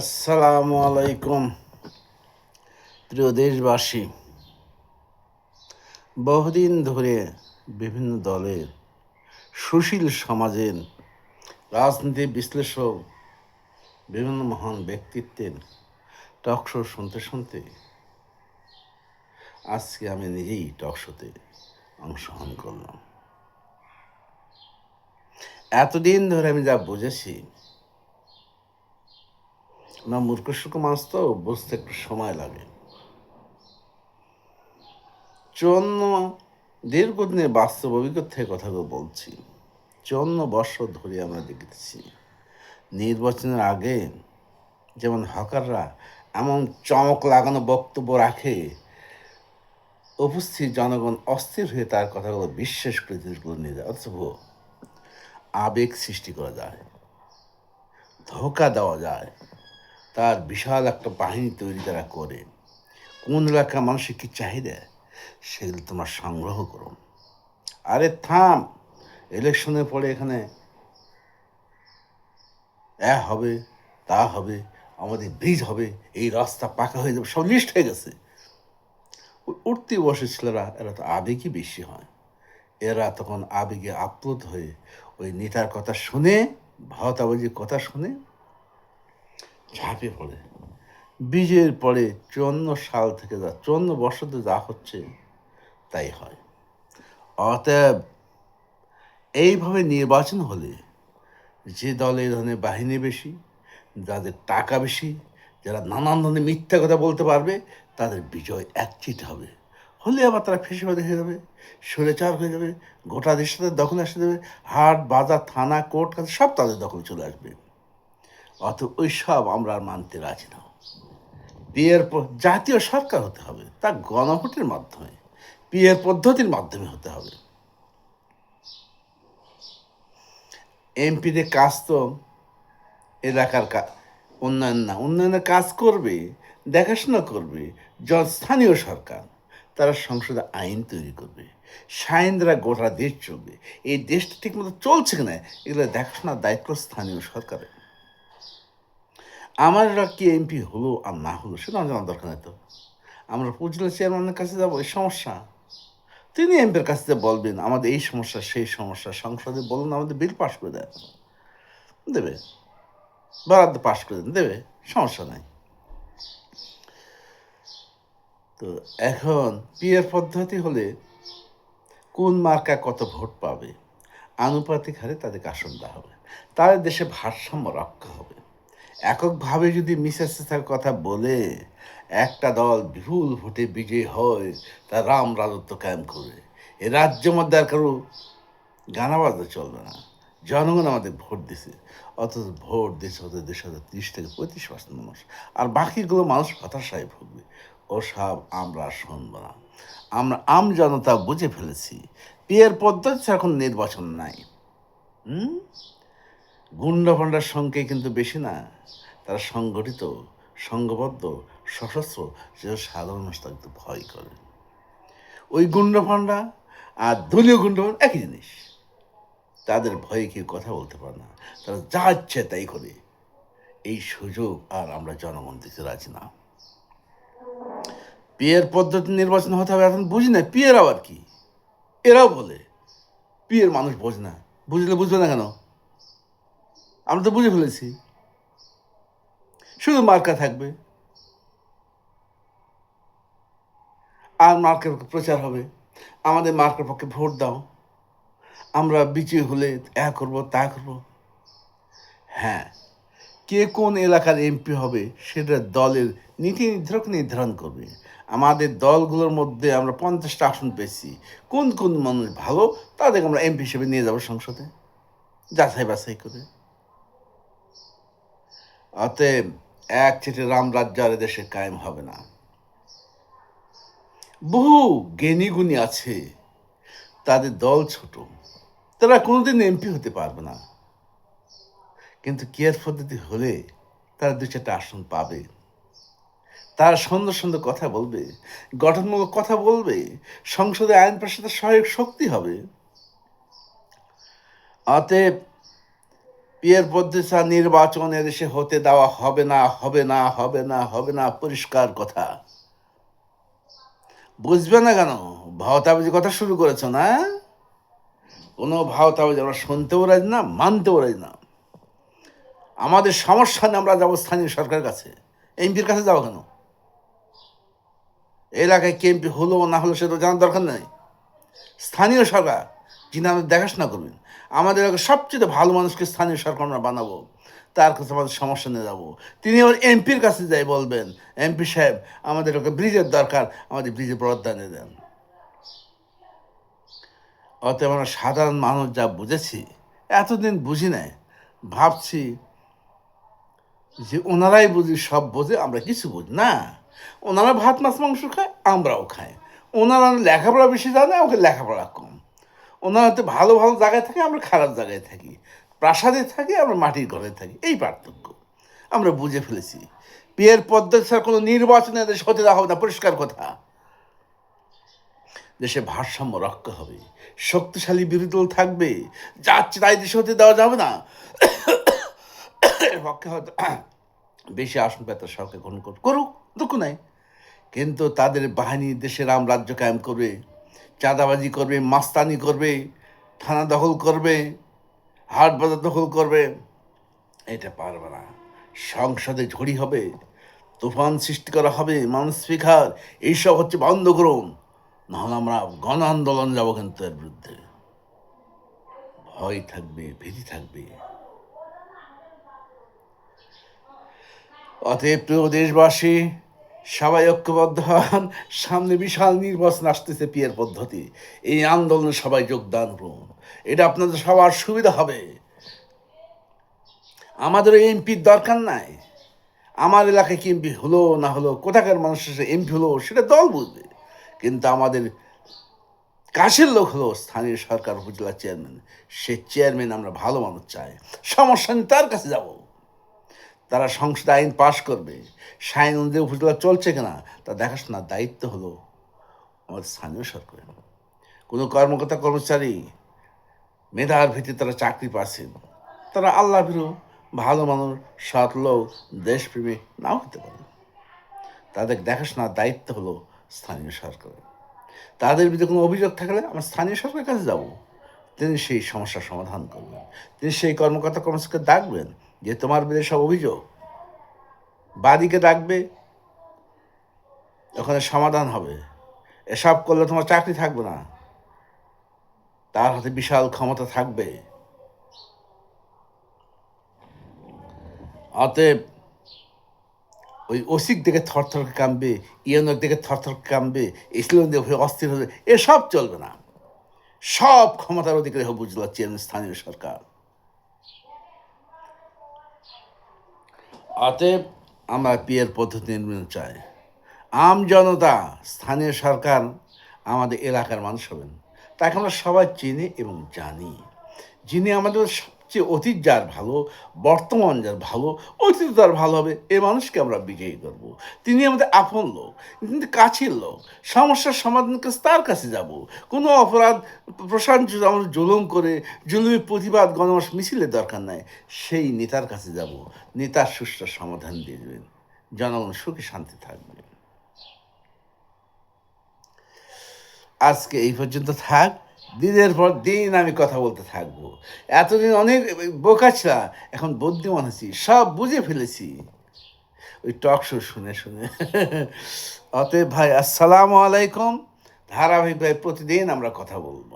আসসালামু আলাইকুম, প্রিয় দেশবাসী। বহুদিন ধরে বিভিন্ন দলের সুশীল সমাজের রাজনীতি বিশ্লেষক, বিভিন্ন মহান ব্যক্তিত্বের টক শো শুনতে শুনতে আজকে আমি নিজেই টক শোতে অংশগ্রহণ করলাম। এতদিন ধরে আমি যা বুঝেছি না মূর্খ সুখ মাছ তো বুঝতে একটু সময় লাগে। চুয়ান্ন দীর্ঘদিনের বাস্তব অভিজ্ঞতা কথাগুলো বলছি। চুয়ান্ন বছর ধরে আমরা দেখেছি। নির্বাচনের আগে যেমন হকাররা এমন চমক লাগানো বক্তব্য রাখে, উপস্থিত জনগণ অস্থির হয়ে তার কথাগুলো বিশ্বাস করে জিনিসগুলো নিয়ে যায়। ভুয়ো। আবেগ সৃষ্টি করা যায়, ধোকা দেওয়া যায়। তার বিশাল একটা বাহিনী তৈরি তারা করে। কোন এলাকার মানুষের কী চাহিদা? সেগুলো তোমরা সংগ্রহ করো। আরে থাম! ইলেকশনের পরে এখানে এ হবে, তা হবে, আমাদের ব্রিজ হবে, এই রাস্তা পাকা হয়ে যাবে, সব লিস্ট হয়ে গেছে। উঠতে ছেলেরা, এরা তো আবেগই বেশি হয়। এরা তখন আবেগে আপ্লুত হয়ে ওই নেতার কথা শুনে, ভাওতাবাজির কথা শুনে ঝাঁপে পড়ে। বীজের পরে চুয়ান্ন সাল থেকে যা, চুয়ান্ন বছরতে যা হচ্ছে, তাই হয়। অতএব এইভাবে নির্বাচন হলে যে দলে এই ধরনের বাহিনী বেশি, যাদের টাকা বেশি, যারা নানান ধরনের মিথ্যা কথা বলতে পারবে, তাদের বিজয় একচিট হবে। হলে আবার তারা ফেসবাদে হয়ে যাবে সরেচার হয়ে যাবে, গোটা দেশ তাদের দখলে আসে দেবে, হাট, বাজার, থানা, কোর্ট কাছে সব তাদের দখলে চলে আসবে। অত ওই সব আমরা আর মানতে রাজি না। বিয়ের জাতীয় সরকার হতে হবে, তা গণভোটের মাধ্যমে, বিয়ের পদ্ধতির মাধ্যমে হতে হবে। এমপিদের কাজ তো এলাকার উন্নয়ন না, উন্নয়নের কাজ করবে, দেখাশোনা করবে স্থানীয় সরকার, তারা সংসদে আইন তৈরি করবে সাইন দ্বারা গোটা দেশ চলবে, এই দেশটা ঠিকমতো চলছে কিনা, এগুলো দেখাশোনার দায়িত্ব স্থানীয় সরকারের। আমার কি এমপি হলো আর না হলো, সেটা জানার দরকার নেই তো। আমরা উপজেলা চেয়ারম্যানের কাছে যাব, এই সমস্যা। তিনি এমপির কাছে বলবেন, আমাদের এই সমস্যা, সেই সমস্যা, সংসদে বলুন, আমাদের বিল পাশ করে দেয় দেবে। বরাদ্দ পাশ করে দেন, দেবে, সমস্যা নাই। তো এখন পিয়ার পদ্ধতি হলে কোন মার্কা কত ভোট পাবে? আনুপাতিক হারে তাদেরকে আসন দেওয়া হবে। তাদের দেশে ভারসাম্য রক্ষা হবে। এককভাবে যদি মিসেসের কথা বলে, একটা দল বিপুল ভোটে বিজয়ী হয়, তা রাম রাজত্ব কায়েম করবে। এ রাজ্য মধ্যে আর কারও গানা বাজতে চলবে না। জনগণ আমাদের ভোট দিছে, অথচ ভোট দিচ্ছে ওদের দেশ হাজার তিরিশ থেকে পঁয়ত্রিশ পার্সেন্ট মানুষ। আর বাকিগুলো মানুষ হতাশায় ভুগবে। ওসব আমরা শুনব শুনব না। আমরা আম জনতা বুঝে ফেলেছি। পিয়ের পদ্ধতি এখন নির্বাচন নাই। হুম? গুন্ডা ফান্ডার সংখ্যা কিন্তু বেশি না, তারা সংগঠিত, সংঘবদ্ধ, সশস্ত্র, যে সাধারণ মানুষ তাকে ভয় করে। ওই গুন্ডা ফান্ডা আর দলীয় গুন্ডা ফান্ডা একই জিনিস। তাদের ভয়ে কেউ কথা বলতে পারে না, তারা যা ইচ্ছে তাই করে। এই সুযোগ আর আমরা জনগণ দিতে রাজি না। পিয়ের পদ্ধতি নির্বাচন হতে হবে এখন বুঝি না পিয়ের আবার কি? এরাও বলে পিয়ের মানুষ বোঝে না। বুঝলে বুঝবে না কেন? আমরা তো বুঝে ফেলেছি। শুধু মার্কা থাকবে। আর মার্কের প্রচার হবে। আমাদের মার্কের পক্ষে ভোট দাও। আমরা বিজয়ী হলে এ করব, তা করব। হ্যাঁ কে কোন এলাকার এমপি হবে সেটা দলের নীতি নির্ধারক নির্ধারণ করবে। আমাদের দলগুলোর মধ্যে আমরা পঞ্চাশটা আসন পেয়েছি। কোন কোন মানুষ ভালো, তাদেরকে আমরা এমপি হিসেবে নিয়ে যাব সংসদে। যাচাই বাছাই করে। অতএব এক চিঠি রাম রাজ্য আর দেশে কায়েম হবে না। বহু জ্ঞানী গুণী আছে, তাদের দল ছোট, তারা কোনোদিন এমপি হতে পারবে না। কিন্তু কেয়ার পদ্ধতি হলে তারা দু চারটা আসন পাবে। তারা সুন্দর সুন্দর কথা বলবে, গঠনমূলক কথা বলবে, সংসদে আইন পাশে সহায়ক শক্তি হবে। অতএব পিয়ের ছাড়া নির্বাচন এদেশে হতে দেওয়া হবে না হবে না হবে না হবে না, পরিষ্কার কথা। বুঝবে না কেন? ভাওতাবাজি কথা শুরু করেছ না? কোনো ভাওতাবাজি আমরা শুনতেও রাজি না, মানতেও রাজি না। আমাদের সমস্যা নিয়ে আমরা যাব স্থানীয় সরকারের কাছে। এমপির কাছে যাব কেন? এলাকায় কে এমপি হলো না হলো সেটা জানার দরকার নেই। স্থানীয় সরকার, যিনি আমাদের দেখাশোনা করবেন আমাদের সবচেয়ে ভালো মানুষকে স্থানীয় সরকার আমরা বানাবো। তার কাছে আমাদের সমস্যা নিয়ে যাব। তিনি আবার এমপির কাছে যাই বলবেন। এমপি সাহেব, আমাদের ওকে ব্রিজের দরকার, আমাদের ব্রিজের বরাদ্দ এনে দেন। অতএব আমরা সাধারণ মানুষ যা বুঝেছি, এতদিন বুঝি নাই। ভাবছি যে ওনারাই বুঝি, সব বোঝে, আমরা কিছু বুঝি না। ওনারা ভাত, মাছ, মাংস খায়, আমরাও খাই। ওনারা লেখাপড়া বেশি জানে, আমাকে লেখাপড়া কম। ওনারা তো ভালো ভালো জায়গায় থাকে, আমরা খারাপ জায়গায় থাকি। প্রাসাদে থাকি, আমরা মাটির ঘরে থাকি। এই পার্থক্য। আমরা বুঝে ফেলেছি। বিয়ের পদ্ধতি ছাড়া কোনো নির্বাচনে দেশ হতে দেওয়া হবে না, পরিষ্কার কথা। দেশে ভারসাম্য রক্ষা হবে। শক্তিশালী বিরোধী দল থাকবে। যাচ্ছে তাই দেশে হতে দেওয়া যাবে না। পক্ষে হয়তো বেশি আসন পেতে সরকার গ্রহণ করুক, দুঃখ নাই। কিন্তু তাদের বাহিনী দেশের রাম রাজ্য কায়েম করবে। চাঁদাবাজি করবে, মাস্তানি করবে, থানা দখল করবে, হাট বাজার দখল করবে, এটা পারবে না। সংসদে ঝড়ি হবে, তুফান সৃষ্টি করা হবে মানুষ স্পিকার এইসব হচ্ছে বন্ধ করুন নাহলে আমরা গণ আন্দোলন যাব কিন্তু এর বিরুদ্ধে। ভয় থাকবে, ভীতি থাকবে। অতএব প্রিয় দেশবাসী সবাই ঐক্যবদ্ধ হন। সামনে বিশাল নির্বাচন আসতেছে পিয়ের পদ্ধতি। এই আন্দোলনে সবাই যোগদান করুন। এটা আপনাদের সবার সুবিধা হবে। আমাদের এমপির দরকার নাই। আমার এলাকায় কি এমপি হলো, না হলো, কোথাকার মানুষের এমপি হলো, সেটা দল বুঝবে। কিন্তু আমাদের কাছের লোক হলো স্থানীয় সরকার, উপজেলা চেয়ারম্যান। সে চেয়ারম্যান আমরা ভালো মানুষ চাই। সমস্যা নেই, তার কাছে যাব। তারা সংসদে আইন পাশ করবে। সাইন অনুযায়ী উপজেলা চলছে কিনা, তা দেখাশোনার দায়িত্ব হলো আমাদের স্থানীয় সরকারের। কোনো কর্মকর্তা, কর্মচারী মেধার ভিত্তিতে তারা চাকরি পাচ্ছেন, তারা আল্লাহ ভীরু ভালো মানুষ, সৎ লোক, দেশপ্রেমী নাও হতে পারে। তাদের দেখাশোনার দায়িত্ব হলো স্থানীয় সরকারের। তাদের বিরুদ্ধে কোনো অভিযোগ থাকলে আমরা স্থানীয় সরকারের কাছে যাব। তিনি সেই সমস্যার সমাধান করবেন। তিনি সেই কর্মকর্তা, কর্মচারীকে ডাকবেন। যে তোমার বিরুদ্ধে সব অভিযোগ, বাদীকে ডাকবে, ওখানে সমাধান হবে। এসব করলে তোমার চাকরি থাকবে না। তার হাতে বিশাল ক্ষমতা থাকবে। অতএব ওই ওসিক দেখে থরথর কামবে, ইয়নক দেখে থরথর কামবে, ইসলাম দেখে অস্থির হবে এসব চলবে না। সব ক্ষমতার অধিকারী হবে বুঝলা চেয়ারম্যান, স্থানীয় সরকার। অতএব আমরা পিয়ের পদ্ধতি নির্মাণ চাই। আম জনতা, স্থানীয় সরকার আমাদের এলাকার মানুষ হবেন। তাকে আমরা সবাই চিনি এবং জানি। যিনি আমাদের সবচেয়ে অতীত যার ভালো, বর্তমান যার ভালো, অতীত যার ভালো হবে, এ মানুষকে আমরা বিজয়ী করব। তিনি আমাদের আপন লোক কিন্তু কাছের লোক। সমস্যার সমাধান কাছে তার কাছে যাব। কোনো অপরাধ প্রশান্ত আমরা জুলুম করে, জুলুমের প্রতিবাদ গণমাস মিছিলের দরকার নাই, সেই নেতার কাছে যাব। নেতার সুষ্ঠু সমাধান দিয়ে দেবেন। জনগণ সুখে শান্তি থাকবে। আজকে এই পর্যন্ত থাক। দিনের পর দিন আমি কথা বলতে থাকব। এতদিন অনেক বোকা ছিলাম, এখন বুদ্ধিমান আছি, সব বুঝে ফেলেছি। ওই টক শো শুনে শুনে। অতএব ভাই, আসসালামু আলাইকুম। ধারাবাহিক ভাই, প্রতিদিন আমরা কথা বলব।